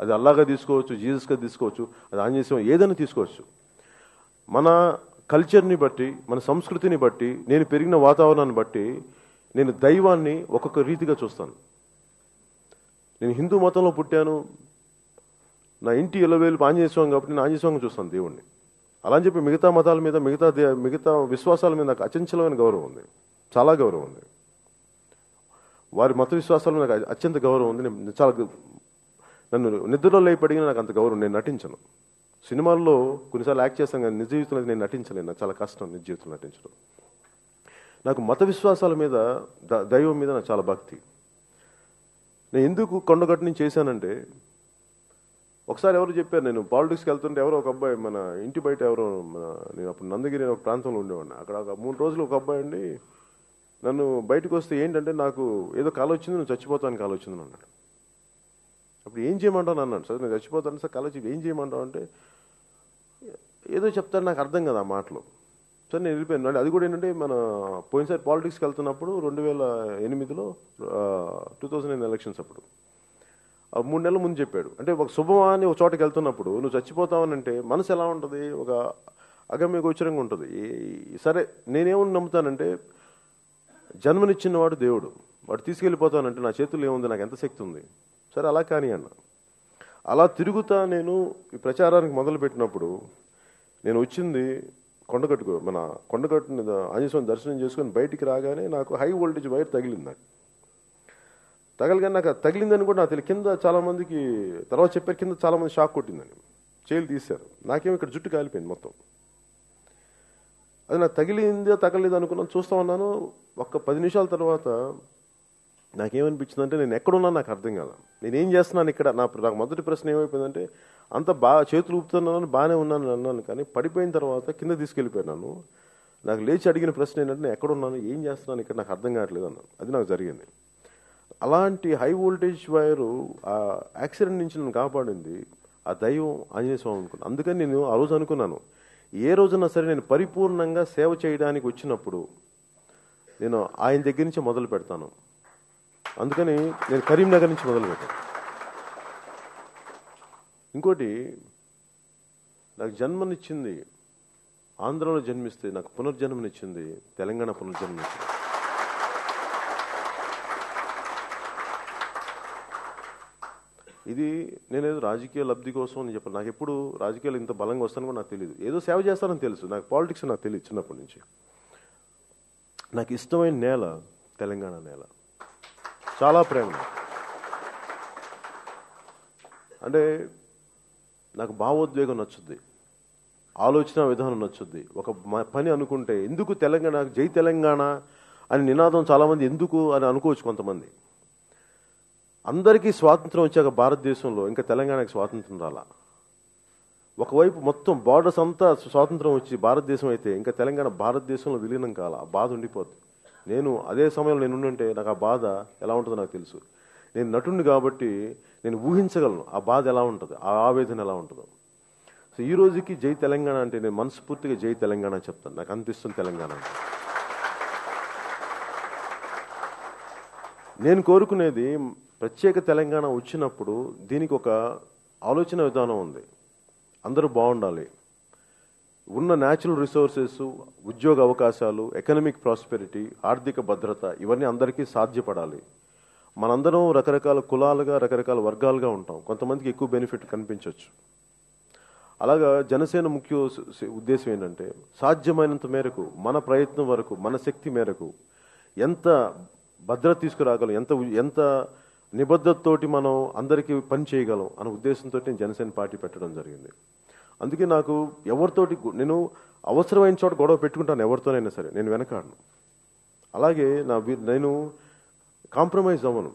అది అల్లాగా తీసుకోవచ్చు జీసస్గా తీసుకోవచ్చు అది ఆంజనేయం ఏదైనా తీసుకోవచ్చు. మన కల్చర్ని బట్టి మన సంస్కృతిని బట్టి నేను పెరిగిన వాతావరణాన్ని బట్టి నేను దైవాన్ని ఒక్కొక్క రీతిగా చూస్తాను. నేను హిందూ మతంలో పుట్టాను. నా ఇంటి ఎలవేలు ఆంజనేయ స్వామి కాబట్టి నేను ఆంజనేయ స్వామిని చూస్తాను దేవుణ్ణి. అలా అని చెప్పి మిగతా మతాల మీద మిగతా దే- మిగతా విశ్వాసాల మీద నాకు అచంచలమైన గౌరవం ఉంది. చాలా గౌరవం ఉంది. వారి మత విశ్వాసాల మీద నాకు అత్యంత గౌరవం ఉంది. నేను చాలా నన్ను నిద్రలో లేపడిగిన నాకు అంత గౌరవం నేను నటించను. సినిమాల్లో కొన్నిసార్లు యాక్ట్ చేస్తాను కానీ నిజ జీవితంలో నేను నటించలేను. నాకు చాలా కష్టం నిజ జీవితం నటించడం. నాకు మత విశ్వాసాల మీద ద- దైవం మీద నాకు చాలా భక్తి. నేను ఎందుకు కొండగట్టు నుంచి చేశానంటే ఒకసారి ఎవరు చెప్పారు నేను పాలిటిక్స్కి వెళ్తుంటే ఎవరో ఒక అబ్బాయి మన ఇంటి బయట ఎవరో మన నేను అప్పుడు నందగిరి ఒక ప్రాంతంలో ఉండేవాడిని. అక్కడ ఒక మూడు రోజులు ఒక అబ్బాయి అండి నన్ను బయటకు వస్తే ఏంటంటే నాకు ఏదో కాలు వచ్చింది నువ్వు చచ్చిపోతాను కాలు వచ్చిందని అన్నాడు. అప్పుడు ఏం చేయమంటావు అన్నాడు సార్ నేను చచ్చిపోతాను సార్ కాలు ఏం చేయమంటావు అంటే ఏదో చెప్తాడు నాకు అర్థం కదా ఆ మాటలు. సరే నేను వెళ్ళిపోయాను. అంటే అది కూడా ఏంటంటే మన పోయినసారి పాలిటిక్స్కి వెళ్తున్నప్పుడు రెండు వేల ఎనిమిదిలో టూ థౌజండ్ నైన్ ఎలక్షన్స్ అప్పుడు. ఆ మూడు నెలల ముందు చెప్పాడు. అంటే ఒక శుభమా అని ఒక చోటకి వెళ్తున్నప్పుడు నువ్వు చచ్చిపోతావని అంటే మనసు ఎలా ఉంటుంది? ఒక అగమ్య గోచరంగా ఉంటుంది. ఈ- సరే నేనేమని నమ్ముతానంటే జన్మనిచ్చిన వాడు దేవుడు. వాడు తీసుకెళ్ళిపోతానంటే నా చేతుల్లో ఏముంది? నాకు ఎంత శక్తి ఉంది? సరే అలా కానీ అన్న. అలా తిరుగుతా నేను ఈ ప్రచారానికి మొదలుపెట్టినప్పుడు నేను వచ్చింది కొండగట్టుకు మన కొండగట్టుని ఆంజనేయస్వామి స్వామి దర్శనం చేసుకొని బయటికి రాగానే నాకు హై వోల్టేజ్ వైర్ తగిలింది నాకు తగలగానే నాకు తగిలిందని కూడా నాకు తెలియదు. కింద చాలామందికి తర్వాత చెప్పారు కింద చాలామంది షాక్ కొట్టిందని. చేలు తీశారు. నాకేమి ఇక్కడ జుట్టు కాలిపోయింది మొత్తం. అది నాకు తగిలిందో తగలేదు అనుకున్నాను. చూస్తా ఉన్నాను. ఒక్క పది నిమిషాల తర్వాత నాకేమనిపించిందంటే నేను ఎక్కడున్నా నాకు అర్థం కాల. నేను ఏం చేస్తున్నాను ఇక్కడ? నా నాకు మొదటి ప్రశ్న ఏమైపోయిందంటే అంత బాగా చేతులు ఊపుతున్నాను బాగానే ఉన్నాను అన్నాను. కానీ పడిపోయిన తర్వాత కింద తీసుకెళ్ళిపోయినాను నాకు లేచి అడిగిన ప్రశ్న ఏంటంటే నేను ఎక్కడున్నాను? ఏం చేస్తున్నాను ఇక్కడ? నాకు అర్థం కావట్లేదు అన్నాను. అది నాకు జరిగింది. అలాంటి హై వోల్టేజ్ వైరు ఆ యాక్సిడెంట్ నుంచి నన్ను కాపాడింది ఆ దైవం ఆంజనేయ స్వామి అనుకున్నాను అందుకని నేను ఆ రోజు అనుకున్నాను ఏ రోజున సరే నేను పరిపూర్ణంగా సేవ చేయడానికి వచ్చినప్పుడు నేను ఆయన దగ్గర నుంచి మొదలు పెడతాను. అందుకని నేను కరీంనగర్ నుంచి మొదలుపెట్టాను. ఇంకోటి నాకు జన్మనిచ్చింది ఆంధ్రలో జన్మిస్తే నాకు పునర్జన్మనిచ్చింది తెలంగాణ పునర్జన్మనిచ్చింది. ఇది నేనేదో రాజకీయ లబ్ధి కోసం అని చెప్పాను. నాకు ఎప్పుడు రాజకీయాలు ఇంత బలంగా వస్తాను కూడా నాకు తెలియదు ఏదో సేవ చేస్తానని తెలుసు. నాకు పాలిటిక్స్ నాకు తెలియదు చిన్నప్పటి నుంచి. నాకు ఇష్టమైన నేల తెలంగాణ నేల. చాలా ప్రేమ. అంటే నాకు భావోద్వేగం నచ్చుద్ది. ఆలోచన విధానం నచ్చుద్ది. ఒక పని అనుకుంటే ఎందుకు తెలంగాణ జై తెలంగాణ అని నినాదం చాలామంది ఎందుకు అని అనుకోవచ్చు కొంతమంది. అందరికీ స్వాతంత్రం వచ్చాక భారతదేశంలో ఇంకా తెలంగాణకి స్వాతంత్రం రాలా. ఒకవైపు మొత్తం బార్డర్స్ అంతా స్వాతంత్రం వచ్చి భారతదేశం అయితే ఇంకా తెలంగాణ భారతదేశంలో విలీనం కాల. బాధ ఉండిపోద్ది. నేను అదే సమయంలో నేను ఉండుంటే నాకు ఆ బాధ ఎలా ఉంటుందో నాకు తెలుసు. నేను నటుడిని కాబట్టి నేను ఊహించగలను ఆ బాధ ఎలా ఉంటుంది ఆ ఆవేదన ఎలా ఉంటుందో. సో ఈ రోజుకి జై తెలంగాణ అంటే నేను మనస్ఫూర్తిగా జై తెలంగాణ చెప్తాను. నాకు అనిపిస్తుంది తెలంగాణ అంటే. నేను కోరుకునేది ప్రత్యేక తెలంగాణ వచ్చినప్పుడు దీనికి ఒక ఆలోచన విధానం ఉంది. అందరూ బాగుండాలి. ఉన్న న్యాచురల్ రిసోర్సెస్ ఉద్యోగ అవకాశాలు ఎకనమిక్ ప్రాస్పెరిటీ ఆర్థిక భద్రత ఇవన్నీ అందరికీ సాధ్యపడాలి. మనందరం రకరకాల కులాలుగా రకరకాల వర్గాలుగా ఉంటాం. కొంతమందికి ఎక్కువ బెనిఫిట్ కనిపించవచ్చు అలాగా జనసేన ముఖ్య ఉద్దేశం ఏంటంటే సాధ్యమైనంత మేరకు మన ప్రయత్నం వరకు మన శక్తి మేరకు ఎంత భద్రత తీసుకురాగలం ఎంత ఎంత నిబద్ధతతోటి మనం అందరికీ పని చేయగలం అనే ఉద్దేశంతో నేను జనసేన పార్టీ పెట్టడం జరిగింది. అందుకే నాకు ఎవరితోటి నేను అవసరమైన చోట గొడవ పెట్టుకుంటాను ఎవరితోనైనా సరే నేను వెనకాడను. అలాగే నా వి- నేను కాంప్రమైజ్ అవ్వను.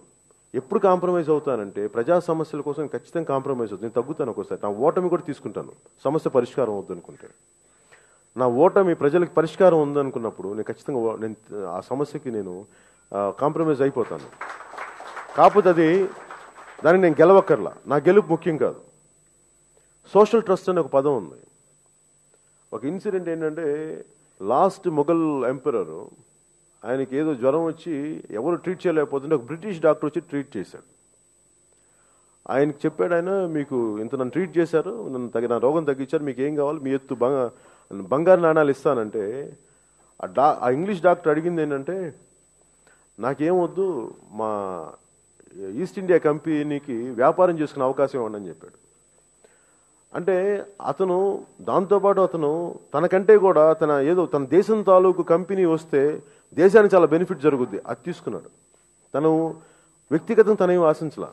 ఎప్పుడు కాంప్రమైజ్ అవుతానంటే ప్రజా సమస్యల కోసం ఖచ్చితంగా కాంప్రమైజ్ అవుతుంది నేను తగ్గుతాను ఒకసారి నా ఓటమి కూడా తీసుకుంటాను. సమస్య పరిష్కారం అవుద్ది అనుకుంటే నా ఓటమి ప్రజలకు పరిష్కారం ఉందనుకున్నప్పుడు నేను ఖచ్చితంగా ఓ- నేను ఆ సమస్యకి నేను కాంప్రమైజ్ అయిపోతాను. కాకపోతే అది దాన్ని నేను గెలవక్కర్లా. నా గెలుపు ముఖ్యం కాదు. సోషల్ ట్రస్ట్ అనే ఒక పదం ఉంది. ఒక ఇన్సిడెంట్ ఏంటంటే లాస్ట్ మొఘల్ ఎంపరరు ఆయనకి ఏదో జ్వరం వచ్చి ఎవరు ట్రీట్ చేయలేకపోతుంటే ఒక బ్రిటిష్ డాక్టర్ వచ్చి ట్రీట్ చేశాడు. ఆయనకి చెప్పాడు ఆయన మీకు ఇంత నన్ను ట్రీట్ చేశారు నన్ను తగిన రోగం తగ్గించారు మీకు ఏం కావాలి? మీ ఎత్తు బంగ బంగారు నాణాలు ఇస్తానంటే ఆ డా ఆ ఇంగ్లీష్ డాక్టర్ అడిగింది ఏంటంటే నాకేమొద్దు మా ఈస్ట్ ఇండియా కంపెనీకి వ్యాపారం చేసుకునే అవకాశం ఇవ్వండి అని చెప్పాడు. అంటే అతను దాంతోపాటు అతను తనకంటే కూడా తన ఏదో తన దేశం తాలూకు కంపెనీ వస్తే దేశానికి చాలా బెనిఫిట్ జరుగుద్ది. అది తీసుకున్నాడు. తను వ్యక్తిగతం తనేం ఆశించలా.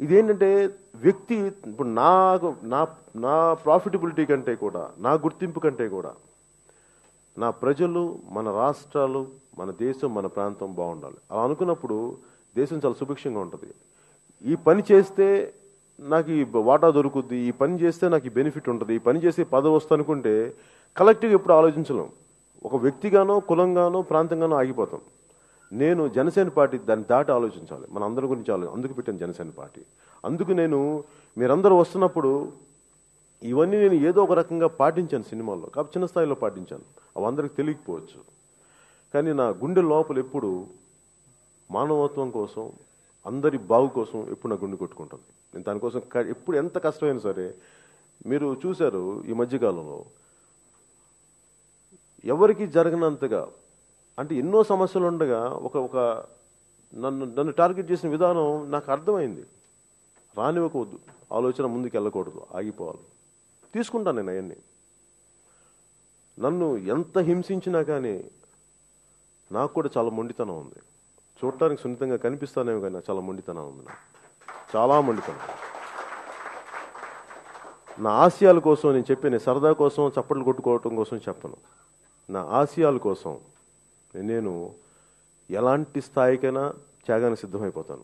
ఇదేంటంటే వ్యక్తి ఇప్పుడు నాకు నా నా ప్రాఫిటబిలిటీ కంటే కూడా నా గుర్తింపు కంటే కూడా నా ప్రజలు మన రాష్ట్రాలు మన దేశం మన ప్రాంతం బాగుండాలి. అలా అనుకున్నప్పుడు దేశం చాలా సుభిక్షంగా ఉంటుంది. ఈ పని చేస్తే నాకు ఈ వాటా దొరుకుద్ది ఈ పని చేస్తే నాకు ఈ బెనిఫిట్ ఉంటుంది ఈ పని చేస్తే పదవి వస్తుంది అనుకుంటే కలెక్టివ్గా ఎప్పుడు ఆలోచించలేం. ఒక వ్యక్తిగానో కులంగానో ప్రాంతంగానో ఆగిపోతాం. నేను జనసేన పార్టీ దాన్ని దాటి ఆలోచించాలి. మన అందరి గురించి ఆలో అందుకు పెట్టాను జనసేన పార్టీ. అందుకు నేను మీరందరూ వస్తున్నప్పుడు ఇవన్నీ నేను ఏదో ఒక రకంగా పాటించాను సినిమాల్లో. కాబట్టి చిన్న స్థాయిలో పాటించాను. అవి అందరికి తెలియకపోవచ్చు. కానీ నా గుండె లోపల ఎప్పుడు మానవత్వం కోసం అందరి బాగు కోసం ఎప్పుడు నా గుండె కొట్టుకుంటుంది. నేను దానికోసం ఎప్పుడు ఎంత కష్టమైనా సరే మీరు చూశారు ఈ మధ్యకాలంలో ఎవరికి జరగనంతగా అంటే ఎన్నో సమస్యలు ఉండగా ఒక ఒక నన్ను నన్ను టార్గెట్ చేసిన విధానం నాకు అర్థమైంది. రానివ్వకూడదు. ఆలోచన ముందుకు వెళ్ళకూడదు ఆగిపోవాలి. తీసుకుంటాను నేను అవన్నీ నన్ను ఎంత హింసించినా కానీ నాకు కూడా చాలా మొండితనం ఉంది. చూడటానికి సున్నితంగా కనిపిస్తానేమో కానీ చాలా మొండితనం ఉంది నాకు. చాలా మొండితనం. నా ఆశయాల కోసం నేను చెప్పిన సరదా కోసం చప్పట్లు కొట్టుకోవటం కోసం చెప్పను. నా ఆశయాల కోసం నేను ఎలాంటి స్థాయికైనా త్యాగానికి సిద్ధమైపోతాను.